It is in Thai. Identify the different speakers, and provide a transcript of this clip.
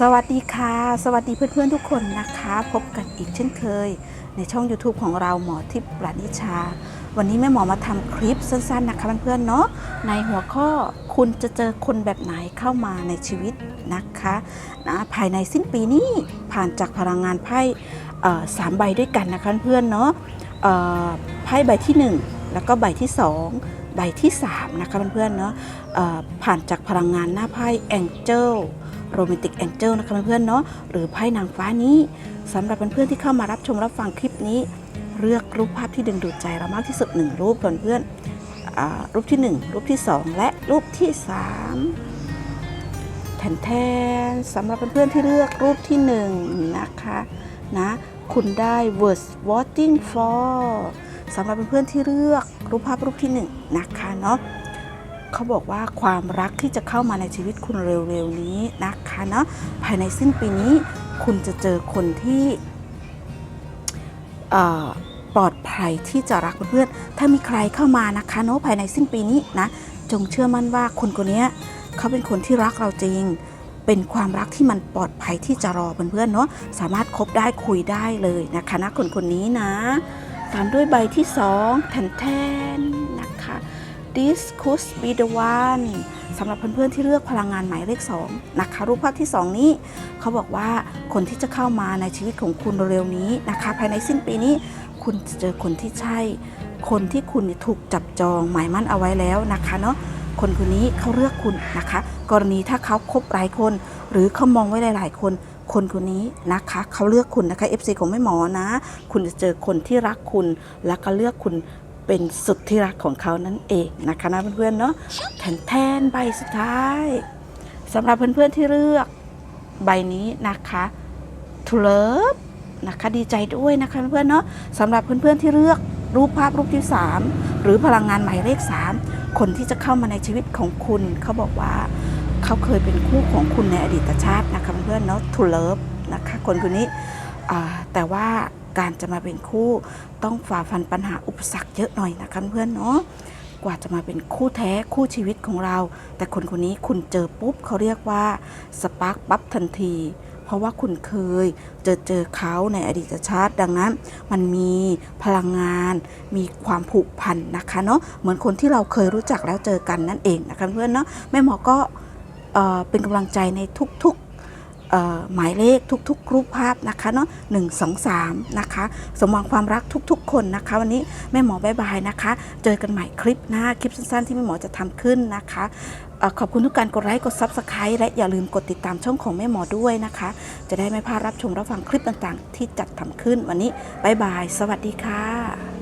Speaker 1: สวัสดีค่ะ สวัสดีเพื่อนๆทุกคนนะคะ พบกันอีกเช่นเคย ในช่อง YouTube ของเราหมอทิพย์ปราณิชา วันนี้แม่หมอมาทำคลิปสั้นๆนะคะเพื่อนๆเนาะในหัวข้อคุณจะเจอคนแบบไหนเข้ามาในชีวิตนะคะนะภายในสิ้นปีนี้ผ่านจากพลังงานไพ่สามใบด้วยกันนะคะเพื่อนๆเนาะไพ่ใบที่ 1 แล้วก็ใบที่ 2 ใบที่ 3 นะคะเพื่อนๆเนาะผ่านจากพลังงานหน้าไพ่ Angel โรแมนติกแองเจิลนะคะเพื่อนๆเนาะหรือไพ่นางฟ้านี้สำหรับเพื่อนๆที่เข้ามารับชมรับฟังคลิปนี้ เลือกรูปภาพที่ดึงดูดใจเรามากที่สุดหนึ่งรูปก่อนเพื่อนรูปที่ 1 รูปที่ 2 และรูปที่ 3 แทนแทนสำหรับเพื่อนๆที่เลือกรูปที่ 1 นะคะนะคุณได้ words watching for สำหรับเพื่อนๆที่เลือกรูปภาพรูปที่ 1 นะคะเนาะ เขาบอกว่าความรักที่จะเข้ามาในชีวิตคุณเร็วๆนี้นะคะเนาะภายในสิ้นปีนี้คุณจะเจอคนที่ปลอดภัยที่จะรักเพื่อนถ้ามีใครเข้ามานะคะเนาะภายในสิ้นปีนี้นะจงเชื่อมั่นว่าคนคนนี้เขาเป็นคนที่รักเราจริง เป็นความรักที่มันปลอดภัยที่จะรอเพื่อนๆเนาะสามารถคบได้คุยได้เลยนะคะนะคนคนนี้นะ ตามด้วยใบที่สองแทนๆนะคะ This could be the one สำหรับเพื่อนๆที่เลือกพลังงานหมายเลข2นะคะรูปภาพที่ 2 นี้ เขาบอกว่าคนที่จะเข้ามาในชีวิตของคุณเร็วๆนี้นะคะ ภายในสิ้นปีนี้ คุณจะเจอคนที่ใช่ คนที่คุณถูกจับจองหมายมั่นเอาไว้แล้วนะคะเนาะคนคนนี้เขาเลือกคุณนะคะ กรณีถ้าเขาคบหลายคน หรือเขามองไว้หลาย ๆ คนคนคนนี้นะคะเขาเลือกคุณนะคะ FC ของแม่หมอนะ คุณจะเจอคนที่รักคุณและก็เลือกคุณ เป็นสุดที่รักของเขานั่นเองนะคะนะเพื่อนๆเนาะแทนแทนใบสุดท้ายสำหรับเพื่อนๆที่เลือกใบนี้นะคะทูเลิฟนะคะดีใจด้วยนะคะเพื่อนๆเนาะสำหรับเพื่อนๆที่เลือกรูปภาพรูปที่ 3 หรือพลังงานหมายเลข 3 คนที่จะเข้ามาในชีวิตของคุณ เขาบอกว่าเขาเคยเป็นคู่ของคุณในอดีตชาตินะคะเพื่อนๆเนาะทูเลิฟนะคะคนคนนี้แต่ว่า การจะมาเป็นคู่ ต้องฝ่าฟันปัญหาอุปสรรคเยอะหน่อยนะคะเพื่อนเนาะกว่าจะมาเป็นคู่แท้คู่ชีวิตของเรา แต่คนคนนี้คุณเจอปุ๊บเขาเรียกว่าสปาร์คปั๊บทันที เพราะว่าคุณเคยเจอเจอเขาในอดีตชาติ ดังนั้น มันมีพลังงาน มีความผูกพันนะคะเนาะเหมือนคนที่เราเคยรู้จักแล้วเจอกันนั่นเองนะคะเพื่อนเนาะแม่หมอก็เออเป็นกำลังใจในทุก หมายเลขทุกๆรูปภาพนะคะเนาะหนึ่งสองสามนะคะสมหวังความรักทุกๆ คนนะคะ วันนี้แม่หมอบายบายนะคะ เจอกันใหม่คลิปหน้าคลิปสั้นๆ ที่แม่หมอจะทำขึ้นนะคะออขอบคุณทุกการกดไลค์กด Subscribe และอย่าลืมกดติดตามช่องของแม่หมอด้วยนะคะ จะได้ไม่พลาดรับชมรับฟังคลิปต่างๆ ที่จัดทำขึ้นวันนี้บายบาย สวัสดีค่ะ